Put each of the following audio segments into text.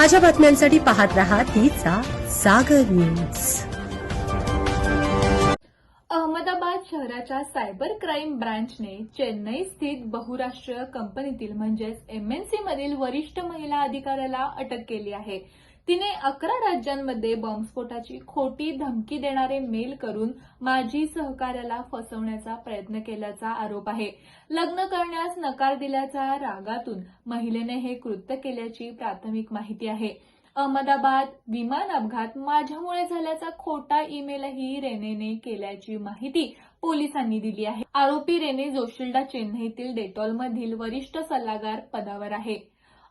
ताज्या बातम्यांसाठी पाहत रहा तिचा सागर न्यूज. अहमदाबाद शहराच्या सायबर क्राईम ब्रांचने चेन्नई स्थित बहुराष्ट्रीय कंपनीतील म्हणजेच एमएनसी मधील वरिष्ठ महिला अधिकाऱ्याला अटक केली आहे. तिने अकरा राज्यांमध्ये बॉम्बस्फोटाची खोटी धमकी देणारे मेल करून माजी सहकार्याला फसवण्याचा प्रयत्न केल्याचा आरोप आहे. लग्न करण्यास नकार दिल्याच्या रागातून महिलेने हे कृत्य केल्याची प्राथमिक माहिती आहे. अहमदाबाद विमान अपघात माझ्यामुळे झाल्याचा खोटा ईमेलही रेनेने केल्याची माहिती पोलिसांनी दिली आहे. आरोपी रेने जोशिल्डा चेन्नईतील डेटॉलमधील वरिष्ठ सल्लागार पदावर आहे.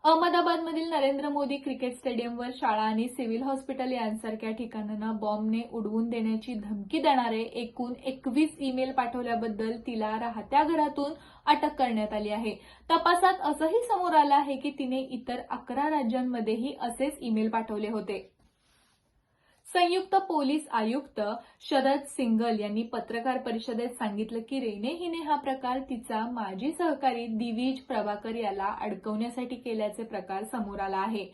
अहमदाबादमधील नरेंद्र मोदी क्रिकेट स्टेडियमवर शाळा आणि सिव्हिल हॉस्पिटल यांसारख्या ठिकाणांना बॉम्बने उडवून देण्याची धमकी देणारे एकूण एकवीस ईमेल पाठवल्याबद्दल तिला राहत्या घरातून अटक करण्यात आली आहे. तपासात असंही समोर आलं आहे की तिने इतर अकरा राज्यांमध्येही असेच ईमेल पाठवले होते. संयुक्त पोलीस आयुक्त शरद सिंगल यांनी पत्रकार परिषदेत सांगितलं की रेने हिने हा प्रकार तिचा माजी सहकारी दिवीज प्रभाकर याला अडकवण्यासाठी केल्याचे प्रकार समोर आला आहे.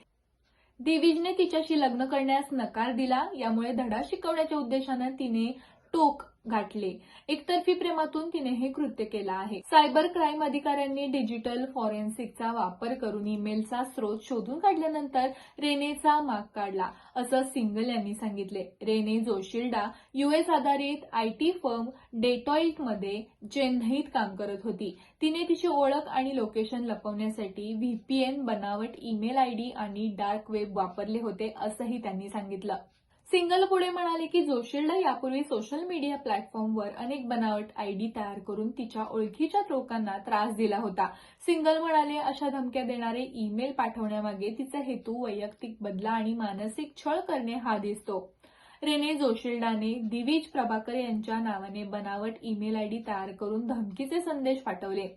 दिवीजने तिच्याशी लग्न करण्यास नकार दिला यामुळे धडा शिकवण्याच्या उद्देशानं तिने टोक गाठले. एकतर्फी प्रेमातून तिने हे कृत्य केलं आहे. सायबर क्राईम अधिकाऱ्यांनी डिजिटल फॉरेन्सिकचा वापर करून ईमेलचा स्रोत शोधून काढल्यानंतर रेनेचा माग काढला असं सिंगल यांनी सांगितले. रेने जोशिल्डा युएस आधारित आयटी फर्म डेटॉईटमध्ये चेन्नईत काम करत होती. तिने तिची ओळख आणि लोकेशन लपवण्यासाठी व्हीपीएन बनावट ईमेल आयडी आणि डार्क वेब वापरले होते असंही त्यांनी सांगितलं. सिंगल पुढे म्हणाले की जोशिल्डा यापूर्वी सोशल मीडिया प्लॅटफॉर्मवर अनेक बनावट आयडी तयार करून तिच्या ओळखीच्या लोकांना त्रास दिला होता. सिंगल म्हणाले अशा धमक्या देणारे ईमेल पाठवण्यामागे तिचा हेतू वैयक्तिक बदला आणि मानसिक छळ करणे हा दिसतो. रेने जोशिल्डाने दिवीज प्रभाकर यांच्या नावाने बनावट ईमेल आयडी तयार करून धमकीचे संदेश पाठवले.